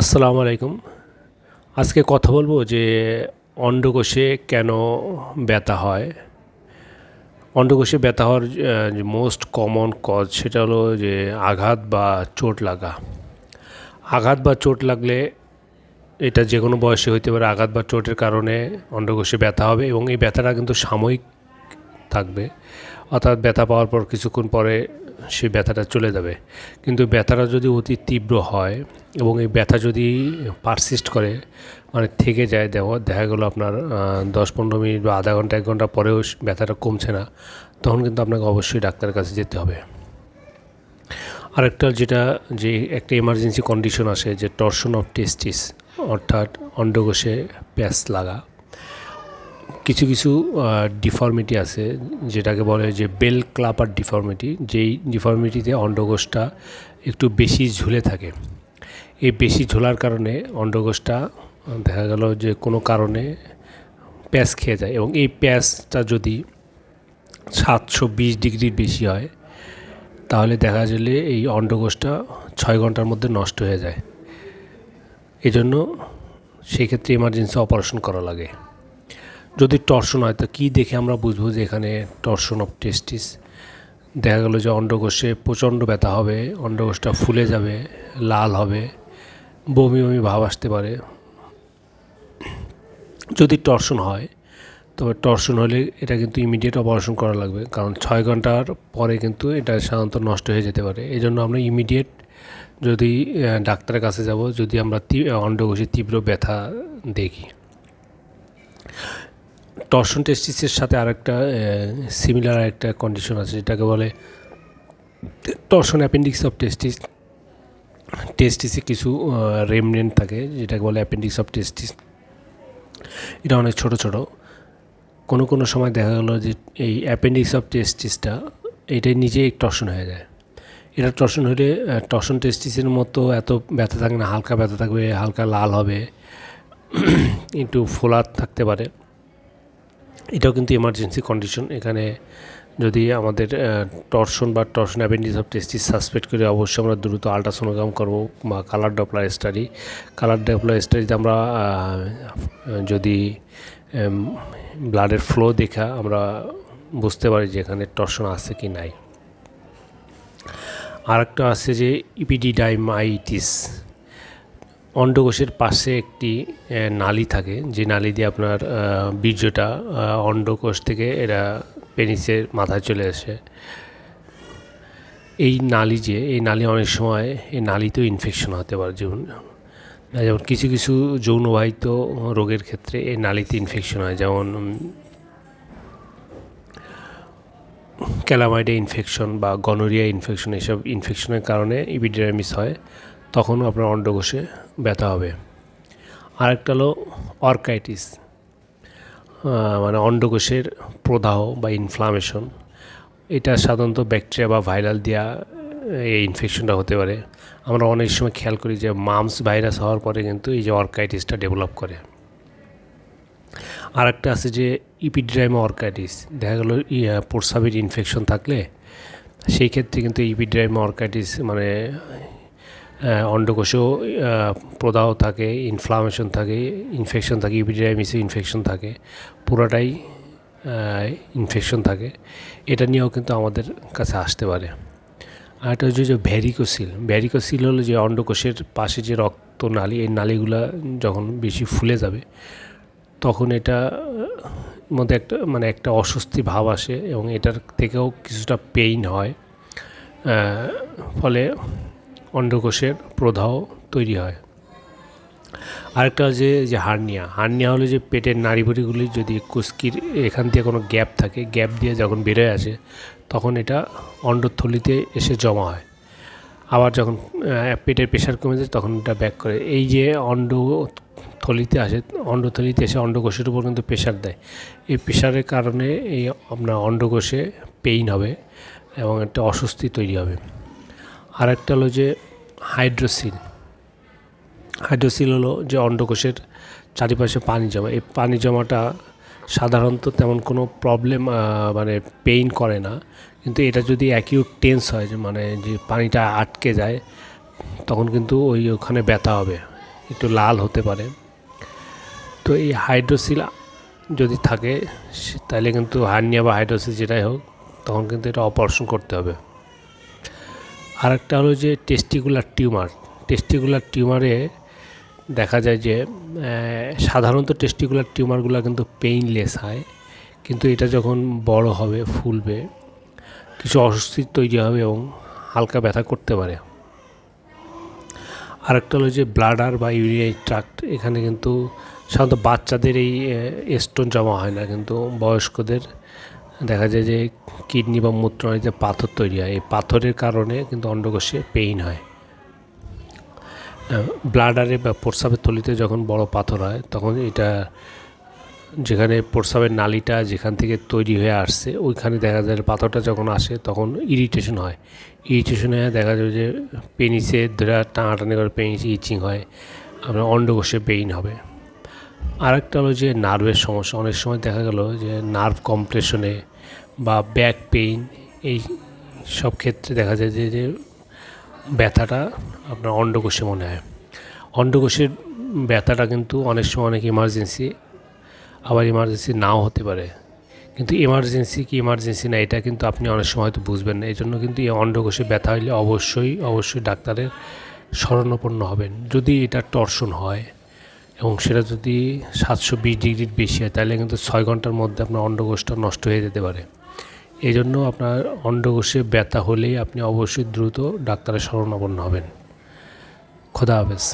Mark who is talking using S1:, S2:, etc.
S1: আসসালামু আলাইকুম। আজকে কথা বলব যে অন্ডকোষে কেন ব্যথা হয়? অন্ডকোষে ব্যথা হওয়ার যে মোস্ট কমন কজ সেটা হলো যে আঘাত বা চোট লাগা। আঘাত বা চোট লাগলে এটা যে কোনো বয়সে হইতে পারে। আঘাত বা চোটের কারণে অন্ডকোষে ব্যথা হবে এবং এই ব্যথাটা কিন্তু সাময়িক থাকবে। অর্থাৎ ব্যথা পাওয়ার পর কিছুক্ষণ পরে সেই ব্যথাটা চলে যাবে। কিন্তু ব্যথাটা যদি অতি তীব্র হয় এবং এই ব্যথা যদি পারসিস্ট করে মানে থেকে যায়, দেহ, দেখা গেলো আপনার দশ পনেরো মিনিট বা আধা ঘণ্টা, এক ঘণ্টা পরেও ব্যথাটা কমছে না, তখন কিন্তু আপনাকে অবশ্যই ডাক্তারের কাছে যেতে হবে। আরেকটা যেটা, যে একটা এমার্জেন্সি কন্ডিশন আসে, যে টর্শন অফ টেস্টিস অর্থাৎ অন্ডকোষে প্যাচ লাগা। কিছু কিছু ডিফর্মিটি আছে, যেটাকে বলে যে বেল ক্লাপার ডিফর্মিটি যেই ডিফর্মিটিতে অন্ডকোষটা একটু বেশি ঝুলে থাকে। এই বেশি ঝোলার কারণে অন্ডকোষটা দেখা গেল যে কোনো কারণে প্যাঁচ খেয়ে যায় এবং এই প্যাঁচটা যদি সাতশো বিশ ডিগ্রির বেশি হয়, তাহলে দেখা গেলে এই অন্ডকোষটা ছয় ঘণ্টার মধ্যে নষ্ট হয়ে যায়। এজন্য সেক্ষেত্রে এমার্জেন্সি অপারেশন করা লাগে। যদি টর্শন হয়, তো কী দেখে আমরা বুঝব যে এখানে টর্শন অফ টেস্টিস? দেখা গেলো যে অন্ডকোষে প্রচণ্ড ব্যথা হবে, অন্ডকোষটা ফুলে যাবে, লাল হবে, বমি বমি ভাব আসতে পারে। যদি টর্শন হয়, তবে টর্শন হলে এটা কিন্তু ইমিডিয়েট অপারেশন করা লাগবে, কারণ ছয় ঘণ্টার পরে কিন্তু এটা সাধারণত নষ্ট হয়ে যেতে পারে। এই জন্য আমরা ইমিডিয়েট যদি ডাক্তারের কাছে যাব, যদি আমরা অন্ডকোষে তীব্র ব্যথা দেখি। টর্শন টেস্টিসের সাথে আরেকটা সিমিলার একটা কন্ডিশন আছে, যেটাকে বলে টর্শন অ্যাপেন্ডিক্স অফ টেস্টিস টেস্টিসে কিছু রেমনেন্ট থাকে, যেটাকে বলে অ্যাপেন্ডিক্স অফ টেস্টিস এটা অনেক ছোট ছোট। কোনো কোনো সময় দেখা গেলো যে এই অ্যাপেন্ডিক্স অফ টেস্টিসটা এটাই নিজেই টর্শন হয়ে যায়। এটা টর্শন হলে টর্শন টেস্টিসের মতো এত ব্যথা থাকে না, হালকা ব্যথা থাকবে, হালকা লাল হবে, একটু ফোলা থাকতে পারে। এটাও কিন্তু ইমার্জেন্সি কন্ডিশন এখানে যদি আমাদের টর্শন বা torsion appendix of testis suspect করে অবশ্যই আমরা দ্রুত আলট্রাসোনোগ্রাম করব বা colour Doppler study colour Doppler স্টাডিতে আমরা যদি ব্লাডের ফ্লো দেখা আমরা বুঝতে পারি যে এখানে টর্শন আছে কি নাই। আরেকটা আছে যে ইপিডিডাইমাইটিস অন্ডকোষের পাশে একটি নালি থাকে। যে নালি দিয়ে আপনার বীর্যটা অন্ডকোষ থেকে এরা পেনিসের মাথায় চলে আসে। এই নালি যে, এই নালি অনেক সময়, এই নালিতেও ইনফেকশন হতে পারে যেমন যেমন কিছু কিছু যৌনবাহিত রোগের ক্ষেত্রে এই নালিতে ইনফেকশন হয়। যেমন ক্যালামাইডে ইনফেকশন বা গনোরিয়া ইনফেকশন এসব ইনফেকশনের কারণে ইপিডেরামিস হয়। তখনও আপনার অন্ডকোষে ব্যথা হবে। আরেকটা হলো অর্কাইটিস। মানে অন্ডকোষের প্রদাহ বা ইনফ্লামেশন এটা সাধারণত ব্যাকটেরিয়া বা ভাইরাল দেওয়া এই ইনফেকশনটা হতে পারে। আমরা অনেক সময় খেয়াল করি যে মামস ভাইরাস হওয়ার পরে কিন্তু এই যে অর্কাইটিসটা ডেভেলপ করে। আর একটা আছে যে ইপিড্রাইমা অর্কাইটিস, দেখা গেলো প্রস্রাবের ইনফেকশন থাকলে, সেই ক্ষেত্রে কিন্তু ইপিড্রাইমা অর্কাইটিস মানে অন্ডকোষেও প্রদাহ থাকে ইনফ্লামেশন থাকে ইনফেকশন থাকে ইপিডাইমিসে ইনফেকশন থাকে, পুরোটাই ইনফেকশন থাকে। এটা নিয়েও কিন্তু আমাদের কাছে আসতে পারে। আর একটা হচ্ছে যে ভ্যারিকোসিল ভ্যারিকোসিল হলো যে অন্ডকোষের পাশে যে রক্ত নালী এই নালীগুলো যখন বেশি ফুলে যাবে, তখন এটা মধ্যে একটা মানে একটা অস্বস্তি ভাব আসে এবং এটার থেকেও কিছুটা পেইন হয়। ফলে অন্ডকোষের প্রদাহ তৈরি হয়। আরেকটা যে যে হার্নিয়া। হার্নিয়া হলো যে পেটের নাড়িভুড়িগুলি যদি কুস্কির এখান থেকে কোনো গ্যাপ থাকে, গ্যাপ দিয়ে যখন বেরোয় আসে, তখন এটা অন্ডথলিতে এসে জমা হয়। আবার যখন পেটের প্রেশার কমে যায়, তখন এটা ব্যাক করে। এই যে অন্ড থলিতে আসে, অন্ডথলিতে এসে অন্ডকোষের উপর কিন্তু প্রেশার দেয়। এই প্রেশারের কারণে এই আপনার অন্ডকোষে পেইন হবে এবং একটা অস্বস্তি তৈরি হবে। আর একটা হলো যে হাইড্রোসিল। হাইড্রোসিল হলো যে অন্ডকোষের চারিপাশে পানি জমা। এই পানি জমাটা সাধারণত তেমন কোনো প্রবলেম মানে পেইন করে না। কিন্তু এটা যদি অ্যাকিউট টেন্স হয়, যে মানে যে পানিটা আটকে যায়, তখন কিন্তু ওই ওখানে ব্যথা হবে। একটু লাল হতে পারে। তো এই হাইড্রোসিল যদি থাকে তাহলে কিন্তু হার্নিয়া বা হাইড্রোসিল যেটাই হোক, তখন কিন্তু এটা অপারেশন করতে হবে। আরেকটা হলো যে টেস্টিকুলার টিউমার টেস্টিকুলার টিউমারে দেখা যায় যে সাধারণত টেস্টিকুলার টিউমারগুলো কিন্তু পেইনলেস হয়, কিন্তু এটা যখন বড় হবে, ফুলবে, কিছু অস্বস্তি তৈরি হবে এবং হালকা ব্যথা করতে পারে। আরেকটা হলো যে ব্লাডার বা ইউরিয়াই ট্রাক্ট এখানে কিন্তু সাধারণত বাচ্চাদের এই স্টোন জমা হয় না, কিন্তু বয়স্কদের দেখা যায় যে কিডনি বা মূত্রনালীতে পাথর তৈরি হয়, এই পাথরের কারণে কিন্তু অন্ডকোষে পেইন হয়। ব্লাডারে বা প্রস্রাবের থলিতে যখন বড় পাথর হয়, তখন এটা যেখানে প্রস্রাবের নালীটা যেখান থেকে তৈরি হয়ে আসছে, ওইখানে দেখা যায় পাথরটা যখন আসে, তখন ইরিটেশন হয়। ইরিটেশন হয়ে দেখা যাবে যে পেনিসে ধরে টানাটানি করে পেনিসে ইচিং হয়, আপনার অন্ডকোষে পেইন হবে। আরেকটা হলো যে নার্ভের সমস্যা। অনেক সময় দেখা গেল যে নার্ভ কম্প্রেশনে বা ব্যাক পেইন এই সব ক্ষেত্রে দেখা যায় যে যে ব্যথাটা আপনার অন্ডকোষে মনে হয়। অন্ডকোষের ব্যথাটা কিন্তু অনেক সময় অনেক ইমার্জেন্সি আবার ইমার্জেন্সি নাও হতে পারে। কিন্তু ইমার্জেন্সি কি ইমার্জেন্সি না, এটা কিন্তু আপনি অনেক সময় হয়তো বুঝবেন না। এই জন্য কিন্তু এই অন্ডকোষে ব্যথা হলে অবশ্যই অবশ্যই ডাক্তারের শরণাপন্ন হবেন। যদি এটা টর্শন হয় এবং সেটা যদি সাতশো বিশ ডিগ্রির বেশি হয়, তাহলে কিন্তু ছয় ঘণ্টার মধ্যে আপনার অন্ডকোষটা নষ্ট হয়ে যেতে পারে। এই জন্য আপনার অন্ডকোষে ব্যথা হলেই আপনি অবশ্যই দ্রুত ডাক্তারের শরণাপন্ন হবেন। খোদা হাফেজ।